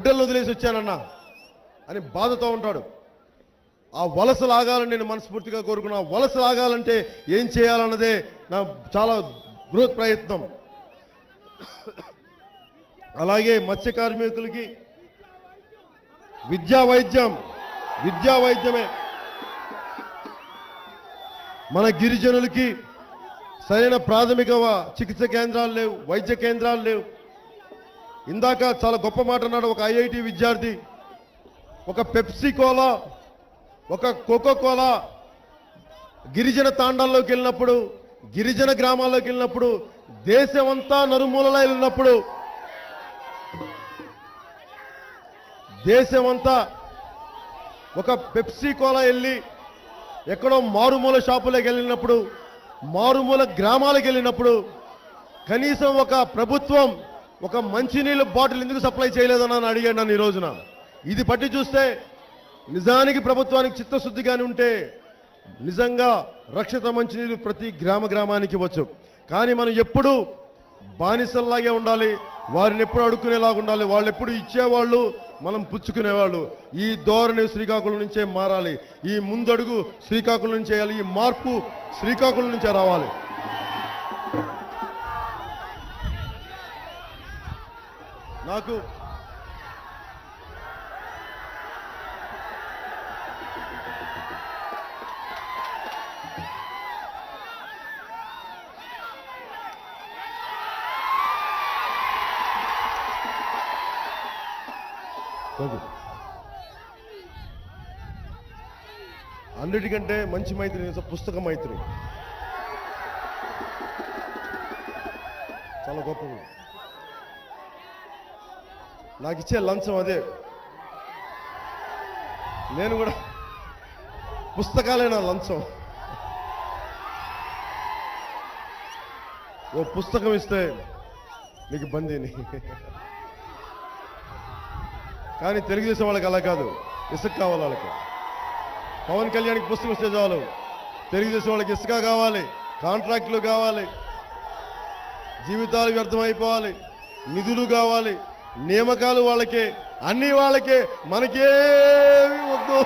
బిడ్డలు వదిలేసి వచ్చానన్నా అని బాధతో ఉంటాడు. ఆ వలస లాగాలని నేను మనస్ఫూర్తిగా కోరుకున్నా. వలస లాగాలంటే ఏం చేయాలన్నదే నా చాలా బృహత్ ప్రయత్నం. అలాగే మత్స్య కార్మికులకి విద్యా వైద్యం విద్యా వైద్యమే. మన గిరిజనులకి సరైన ప్రాథమిక చికిత్స కేంద్రాలు లేవు వైద్య కేంద్రాలు లేవు. ఇందాక చాలా గొప్ప మాట అన్నాడు ఒక ఐఐటి విద్యార్థి ఒక పెప్సీ కోలా ఒక కోకో కోలా. గిరిజన తాండాల్లోకి వెళ్ళినప్పుడు గిరిజన గ్రామాల్లోకి వెళ్ళినప్పుడు దేశమంతా నరుమూలలా వెళ్ళినప్పుడు దేశమంతా ఒక పెప్సీ కోలా వెళ్ళి ఎక్కడో మారుమూల షాపులకు వెళ్ళినప్పుడు మారుమూల గ్రామాలకు వెళ్ళినప్పుడు కనీసం ఒక ప్రభుత్వం ఒక మంచినీళ్ళ బాటిల్ ఎందుకు సప్లై చేయలేదని అని అడిగాడు నన్ను ఈ రోజున. ఇది పట్టి చూస్తే నిజానికి ప్రభుత్వానికి చిత్తశుద్ధిగానే ఉంటే నిజంగా రక్షిత మంచినీళ్ళు ప్రతి గ్రామ గ్రామానికి వచ్చు కానీ మనం ఎప్పుడు బానిసల్లాగే ఉండాలి వారిని ఎప్పుడు అడుక్కునేలాగా ఉండాలి వాళ్ళు ఎప్పుడు ఇచ్చేవాళ్ళు మనం పుచ్చుకునేవాళ్ళు. ఈ ధోరణి శ్రీకాకుళం నుంచే మారాలి. ఈ ముందడుగు శ్రీకాకుళం నుంచి చేయాలి ఈ మార్పు శ్రీకాకుళం నుంచే రావాలి. నాకు అన్నిటికంటే మంచి మైత్రి పుస్తక మైత్రి చాలా గొప్పది నాకు ఇచ్చే లంచం అదే. నేను కూడా పుస్తకాలే నా లంచం. ఓ పుస్తకం ఇస్తే నీకు బందీని. కానీ తెలుగుదేశం వాళ్ళకి అలా కాదు. ఇసుక కావాలి వాళ్ళకి. పవన్ కళ్యాణ్కి పుస్తకం ఇస్తే చాలు. తెలుగుదేశం వాళ్ళకి ఇసుక కావాలి. కాంట్రాక్టులు కావాలి. జీవితాలు వ్యర్థమైపోవాలి. నిధులు కావాలి. నియామకాలు వాళ్ళకే అన్ని వాళ్ళకే మనకేమి వద్దు.